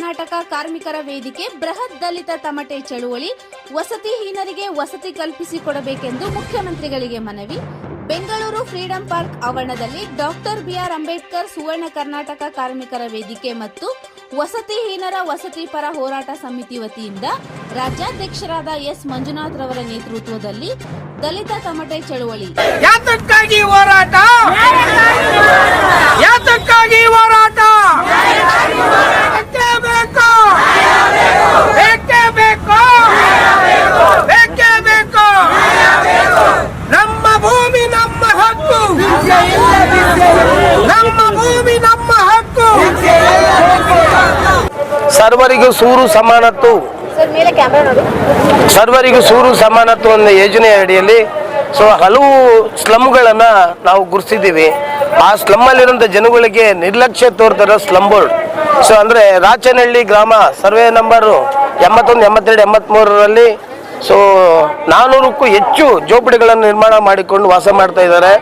ಕರ್ನಾಟಕ ಕಾರ್ಮಿಕರ ವೇದಿಕೆ ಬೃಹತ್ ದಲಿತ ತಮಟೆ ಚಳುವಳಿ. ವಸತಿಹೀನರಿಗೆ ವಸತಿ ಕಲ್ಪಿಸಿಕೊಡಬೇಕೆಂದು ಮುಖ್ಯಮಂತ್ರಿಗಳಿಗೆ ಮನವಿ. ಬೆಂಗಳೂರು ಫ್ರೀಡಂ ಪಾರ್ಕ್ ಆವರಣದಲ್ಲಿ doctor B R Ambedkar Suvarna Karnataka ಕಾರ್ಮಿಕರ ವೇದಿಕೆ ಮತ್ತು ವಸತಿಹೀನರ ವಸತಿ ಪರ ಹೋರಾಟ ಸಮಿತಿ ವತಿಯಿಂದ ರಾಜ್ಯಾಧ್ಯಕ್ಷರಾದ ಎಸ್ ಮಂಜುನಾಥ್ ರವರ ನೇತೃತ್ವದಲ್ಲಿ ದಲಿತ ತಮಟೆ ಚಳುವಳಿ. ಹೋರಾಟ? ಸರ್ವರಿಗೂ ಸೂರು ಸಮಾನತ್ತು. ಸರ್ವರಿಗೂ ಸೂರು ಸಮಾನತ್ವ ಒಂದು ಯೋಜನೆಯ ಅಡಿಯಲ್ಲಿ. ಸೊ ಹಲವು ಸ್ಲಮ್ಗಳನ್ನು ನಾವು ಗುರುತಿಸಿದ್ದೀವಿ ಆ ಸ್ಲಮ್ಮಲ್ಲಿರುವಂಥ ಜನಗಳಿಗೆ ನಿರ್ಲಕ್ಷ್ಯ ತೋರ್ತಾರ ಸ್ಲಮ್ ಬೋರ್ಡ್ ಸೊ ಅಂದರೆ ರಾಚನಹಳ್ಳಿ ಗ್ರಾಮ ಸರ್ವೆ ನಂಬರು ಎಂಬತ್ತೊಂದು ಎಂಬತ್ತೆರಡು ಎಂಬತ್ತ್ಮೂರರಲ್ಲಿ ಸೊ ನಾನ್ನೂರಕ್ಕೂ ಹೆಚ್ಚು ಜೋಪಡಿಗಳನ್ನು ನಿರ್ಮಾಣ ಮಾಡಿಕೊಂಡು ವಾಸ ಮಾಡ್ತಾ ಇದ್ದಾರೆ.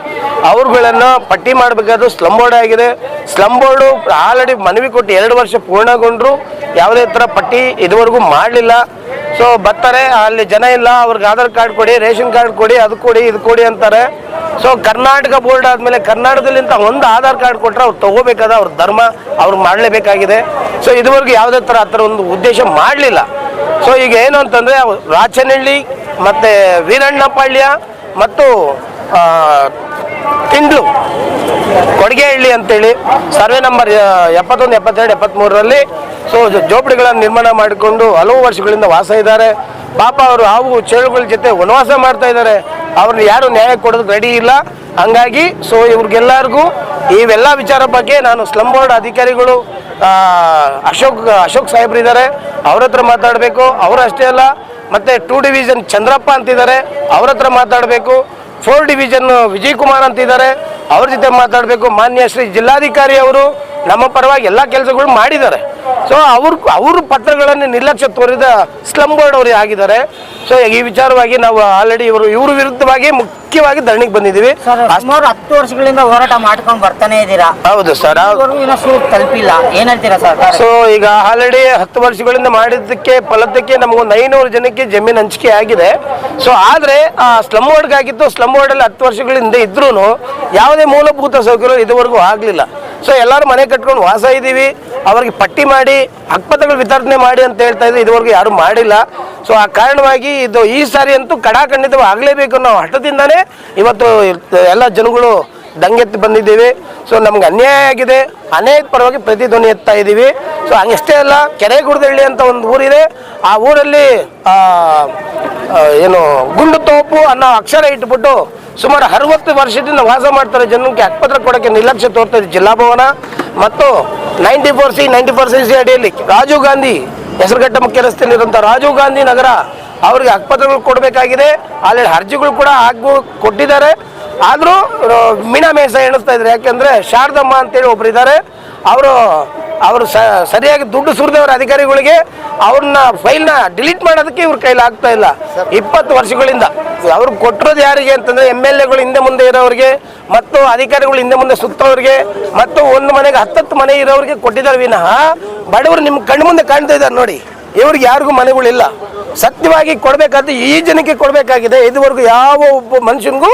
ಅವ್ರುಗಳನ್ನು ಪಟ್ಟಿ ಮಾಡಬೇಕಾದ್ರು ಸ್ಲಮ್ ಬೋರ್ಡ್ ಆಗಿದೆ. ಸ್ಲಮ್ ಬೋರ್ಡು ಆಲ್ರೆಡಿ ಮನವಿ ಕೊಟ್ಟು ಎರಡು ವರ್ಷ ಪೂರ್ಣಗೊಂಡ್ರು. ಯಾವುದೇ ಥರ ಪಟ್ಟಿ ಇದುವರೆಗೂ ಮಾಡಲಿಲ್ಲ. ಸೊ ಬರ್ತಾರೆ, ಅಲ್ಲಿ ಜನ ಇಲ್ಲ, ಅವ್ರಿಗೆ ಆಧಾರ್ ಕಾರ್ಡ್ ಕೊಡಿ, ರೇಷನ್ ಕಾರ್ಡ್ ಕೊಡಿ, ಅದು ಕೊಡಿ, ಇದು ಕೊಡಿ ಅಂತಾರೆ. ಸೊ ಕರ್ನಾಟಕ ಬೋರ್ಡ್ ಆದಮೇಲೆ ಕರ್ನಾಟಕದಲ್ಲಿಂತ ಒಂದು ಆಧಾರ್ ಕಾರ್ಡ್ ಕೊಟ್ಟರೆ ಅವ್ರು ತಗೋಬೇಕಾದ ಅವ್ರ ಧರ್ಮ, ಅವ್ರು ಮಾಡಲೇಬೇಕಾಗಿದೆ. ಸೊ ಇದುವರೆಗೂ ಯಾವುದೇ ಥರ ಆ ಒಂದು ಉದ್ದೇಶ ಮಾಡಲಿಲ್ಲ. ಸೊ ಈಗ ಏನು ಅಂತಂದರೆ, ರಾಚನಹಳ್ಳಿ ಮತ್ತು ವೀರಣ್ಣಪಾಳ್ಯ ಮತ್ತು ತಿಂಡ್ಲು, ಕೊಡಗೆಹಳ್ಳಿ ಅಂತೇಳಿ, ಸರ್ವೆ ನಂಬರ್ ಎಪ್ಪತ್ತೊಂದು, ಎಪ್ಪತ್ತೆರಡು ಎಪ್ಪತ್ತ್ಮೂರರಲ್ಲಿ ಸೊ ಜೋಪಡಿಗಳನ್ನು ನಿರ್ಮಾಣ ಮಾಡಿಕೊಂಡು ಹಲವು ವರ್ಷಗಳಿಂದ ವಾಸ ಇದ್ದಾರೆ. ಪಾಪ ಅವರು ಹಾವು, ಚೇಳುಗಳ ಜೊತೆ ವನವಾಸ ಮಾಡ್ತಾ ಇದ್ದಾರೆ. ಅವ್ರನ್ನ ಯಾರು ನ್ಯಾಯ ಕೊಡೋದಕ್ಕೆ ರೆಡಿ ಇಲ್ಲ. ಹಂಗಾಗಿ ಸೊ ಇವ್ರಿಗೆಲ್ಲರಿಗೂ ಇವೆಲ್ಲ ವಿಚಾರ ಬಗ್ಗೆ ನಾನು ಸ್ಲಂ ಬೋರ್ಡ್ ಅಧಿಕಾರಿಗಳು ಅಶೋಕ್ ಅಶೋಕ್ ಸಾಹೇಬ್ರು ಇದ್ದಾರೆ ಅವ್ರ ಹತ್ರ ಮಾತಾಡಬೇಕು, ಅವರು ಅಷ್ಟೇ ಅಲ್ಲ, ಮತ್ತೆ ಟೂ ಡಿವಿಷನ್ ಚಂದ್ರಪ್ಪ ಅಂತಿದ್ದಾರೆ, ಅವ್ರ ಹತ್ರ ಮಾತಾಡಬೇಕು ಫೋರ್ ಡಿವಿಷನ್ ವಿಜಯ್ ಕುಮಾರ್ ಅಂತಿದ್ದಾರೆ, ಅವ್ರ ಜೊತೆ ಮಾತಾಡಬೇಕು. ಮಾನ್ಯ ಶ್ರೀ ಜಿಲ್ಲಾಧಿಕಾರಿ ಅವರು ನಮ್ಮ ಪರವಾಗಿ ಎಲ್ಲ ಕೆಲಸಗಳು ಮಾಡಿದ್ದಾರೆ. ಸೊ ಅವ್ರ ಅವ್ರ ಪತ್ರಗಳನ್ನು ನಿರ್ಲಕ್ಷ್ಯ ತೋರಿದ ಸ್ಲಮ್ ಬೋರ್ಡ್ ಅವರು ಆಗಿದ್ದಾರೆ. ಸೊ ಈ ವಿಚಾರವಾಗಿ ನಾವು ಆಲ್ರೆಡಿ ಇವರು ಇವ್ರ ವಿರುದ್ಧವಾಗಿ ಮುಖ್ಯವಾಗಿ ಧರಣಿಗೆ ಬಂದಿದ್ದೀವಿ. ಸುಮಾರು ಹತ್ತು ವರ್ಷಗಳಿಂದ ಹೋರಾಟ ಮಾಡ್ಕೊಂಡು ಬರ್ತಾನೆ ಇದ್ದೀರಾ? ಹೌದು ಸರ್ ತಲುಪಿಲ್ಲ. ಏನ್ ಹೇಳ್ತೀರಾ ಸರ್ ಸೊ ಈಗ ಆಲ್ರೆಡಿ ಹತ್ತು ವರ್ಷಗಳಿಂದ ಮಾಡಿದ್ದಕ್ಕೆ ಫಲದಕ್ಕೆ ನಮಗೊಂದು ಐನೂರು ಜನಕ್ಕೆ ಜಮೀನು ಹಂಚಿಕೆ ಆಗಿದೆ. ಸೊ ಆದ್ರೆ ಆ ಸ್ಲಮ್ ಸ್ಲಂ ಸ್ಲಮ್ ಅಲ್ಲಿ ಹತ್ತು ವರ್ಷಗಳಿಂದ ಇದ್ರೂ ಯಾವುದೇ ಮೂಲಭೂತ ಸೌಕರ್ಯ ಇದುವರೆಗೂ ಆಗಲಿಲ್ಲ. ಸೊ ಎಲ್ಲರೂ ಮನೆ ಕಟ್ಕೊಂಡು ವಾಸ ಇದ್ದೀವಿ. ಅವ್ರಿಗೆ ಪಟ್ಟಿ ಮಾಡಿ ಹಕ್ಪತ್ರಗಳು ವಿತರಣೆ ಮಾಡಿ ಅಂತ ಹೇಳ್ತಾ ಇದ್ರು. ಇದುವರೆಗೂ ಯಾರು ಮಾಡಿಲ್ಲ. ಸೊ ಆ ಕಾರಣವಾಗಿ ಇದು ಈ ಸಾರಿ ಅಂತೂ ಕಡಾಖಂಡಿತವಾಗಿ ಆಗಲೇಬೇಕು ಅನ್ನೋ ಹಠದಿಂದಾನೇ ಇವತ್ತು ಎಲ್ಲ ಜನಗಳು ದಂಗೆತ್ತಿ ಬಂದಿದ್ದೀವಿ. ಸೊ ನಮ್ಗೆ ಅನ್ಯಾಯ ಆಗಿದೆ. ಅನೇಕ ಪರವಾಗಿ ಪ್ರತಿಧ್ವನಿ ಎತ್ತಾ ಇದ್ದೀವಿ. ಸೊ ಹಂಗಷ್ಟೇ ಅಲ್ಲ, ಕೆರೆಗುಡ್ದಳ್ಳಿ ಅಂತ ಒಂದು ಊರಿದೆ. ಆ ಊರಲ್ಲಿ ಏನು ಗುಂಡು ತೋಪು ಅನ್ನೋ ಅಕ್ಷರ ಇಟ್ಬಿಟ್ಟು ಸುಮಾರು ಅರವತ್ತು ವರ್ಷದಿಂದ ವಾಸ ಮಾಡ್ತಾರೆ ಜನಕ್ಕೆ ಹಕ್ಪತ್ರ ಕೊಡೋಕ್ಕೆ ನಿರ್ಲಕ್ಷ್ಯ ತೋರ್ತಾ ಜಿಲ್ಲಾ ಭವನ ಮತ್ತು ninety four C ninety four C C ಅಡಿಯಲ್ಲಿ ರಾಜೀವ್ ಗಾಂಧಿ ಹೆಸರುಘಟ್ಟ ಮುಖ್ಯ ರಸ್ತೆಯಲ್ಲಿರುವಂಥ ರಾಜೀವ್ ಗಾಂಧಿ ನಗರ ಅವರಿಗೆ ಹಕ್ಪತ್ರಗಳು ಕೊಡಬೇಕಾಗಿದೆ. ಅಲ್ಲಿ ಅರ್ಜಿಗಳು ಕೂಡ ಹಾಕಿ ಕೊಟ್ಟಿದ್ದಾರೆ. ಆದರೂ ಮೀನಾ ಮೇಸ ಎಣಿಸ್ತಾ ಇದ್ದಾರೆ. ಯಾಕೆಂದರೆ ಶಾರದಮ್ಮ ಅಂತೇಳಿ ಒಬ್ಬರಿದ್ದಾರೆ ಅವರು ಅವರು ಸರಿಯಾಗಿ ದುಡ್ಡು ಸುರಿದವರ ಅಧಿಕಾರಿಗಳಿಗೆ ಅವ್ರನ್ನ ಫೈಲ್ನ ಡಿಲೀಟ್ ಮಾಡೋದಕ್ಕೆ ಇವ್ರ ಕೈಲಿ ಆಗ್ತಾ ಇಲ್ಲ. ಇಪ್ಪತ್ತು ವರ್ಷಗಳಿಂದ. ಅವ್ರಿಗೆ ಕೊಟ್ಟಿರೋದು ಯಾರಿಗೆ ಅಂತಂದ್ರೆ ಎಂ ಎಲ್ ಎಗಳು ಹಿಂದೆ ಮುಂದೆ ಇರೋರಿಗೆ ಮತ್ತು ಅಧಿಕಾರಿಗಳು ಹಿಂದೆ ಮುಂದೆ ಸುತ್ತವ್ರಿಗೆ ಮತ್ತು ಒಂದು ಮನೆಗೆ ಹತ್ತತ್ತು ಮನೆ ಇರೋರಿಗೆ ಕೊಟ್ಟಿದ್ದಾರೆ ವಿನಃ ಬಡವರು ನಿಮ್ಮ ಕಣ್ಣು ಮುಂದೆ ಕಾಣ್ತಾ ಇದ್ದಾರೆ ನೋಡಿ. ಇವ್ರಿಗೆ ಯಾರಿಗೂ ಮನೆಗಳಿಲ್ಲ. ಸತ್ಯವಾಗಿ ಕೊಡಬೇಕಾದ್ರೆ ಈ ಜನಕ್ಕೆ ಕೊಡಬೇಕಾಗಿದೆ. ಇದುವರೆಗೂ ಯಾವ ಒಬ್ಬ ಮನುಷ್ಯನಿಗೂ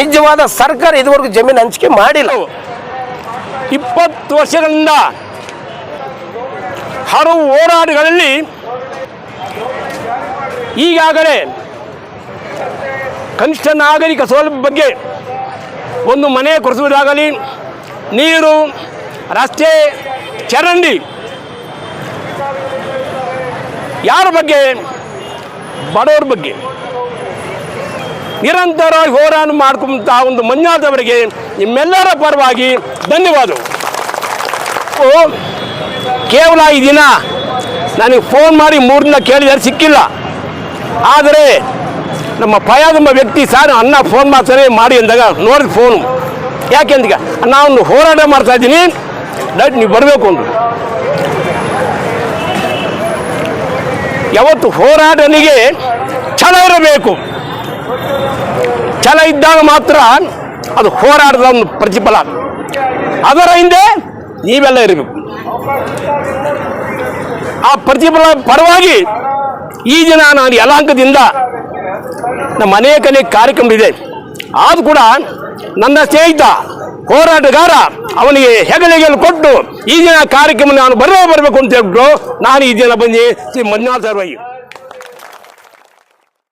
ನಿಜವಾದ ಸರ್ಕಾರ ಇದುವರೆಗೂ ಜಮೀನು ಹಂಚಿಕೆ ಮಾಡಿಲ್ಲ. ಇಪ್ಪತ್ತು ವರ್ಷಗಳಿಂದ ಹಲವು ಹೋರಾಟಗಳಲ್ಲಿ ಈಗಾಗಲೇ ಕನಿಷ್ಠ ನಾಗರಿಕ ಸೌಲಭ್ಯ ಬಗ್ಗೆ ಒಂದು ಮನೆ ಕೊಡಿಸುವುದಾಗಲಿ ನೀರು, ರಸ್ತೆ, ಚರಂಡಿ ಯಾರ ಬಗ್ಗೆ? ಬಡವರ ಬಗ್ಗೆ. ನಿರಂತರ ಹೋರಾಟ ಮಾಡ್ಕೊಂತ ಒಂದು ಮಂಜಾದವರಿಗೆ ನಿಮ್ಮೆಲ್ಲರ ಪರವಾಗಿ ಧನ್ಯವಾದಗಳು. ಕೇವಲ ಈ ದಿನ ನನಗೆ ಫೋನ್ ಮಾಡಿ ಮೂರನ್ನ ಕೇಳಿದರೆ ಸಿಕ್ಕಿಲ್ಲ. ಆದರೆ ನಮ್ಮ ಪಯಾದಂಬ ವ್ಯಕ್ತಿ ಸಾರ್ ಅನ್ನ ಫೋನ್ ಮಾಡ್ತಾರೆ ಮಾಡಿ ಅಂದಾಗ ನೋಡಿದ ಫೋನು ಯಾಕೆಂದಾಗ ನಾನು ಹೋರಾಟ ಮಾಡ್ತಾ ಇದ್ದೀನಿ. ಡೈಟ್ ನೀವು ಬರಬೇಕು ಅಂದರು. ಯಾವತ್ತು ಹೋರಾಟನಿಗೆ ಛಲ ಇರಬೇಕು. ಛಲ ಇದ್ದಾಗ ಮಾತ್ರ ಅದು ಹೋರಾಟದ ಒಂದು ಪ್ರತಿಫಲ. ಅದರ ಹಿಂದೆ ನೀವೆಲ್ಲ ಇರಬೇಕು ಆ ಪ್ರತಿಫಲ ಪರವಾಗಿ ಈ ದಿನ ನಾನು ಯಲಾಂಕದಿಂದ ನಮ್ಮ ಅನೇಕ ಅನೇಕ ಕಾರ್ಯಕ್ರಮವಿದೆ ಆದರೂ ಕೂಡ ನನ್ನ ಸ್ನೇಹಿತ, ಹೋರಾಟಗಾರ ಅವನಿಗೆ ಹೆಗಲಿಗೆಲು ಕೊಟ್ಟು ಈ ದಿನ ಕಾರ್ಯಕ್ರಮ ನಾನು ಬರೋ ಬರಬೇಕು ಅಂತ ಹೇಳ್ಬಿಟ್ಟು ನಾನು ಈ ದಿನ ಬಂದು ಶ್ರೀ ಮಂಜುನಾಥ ಸರ್ವಯ್ಯ.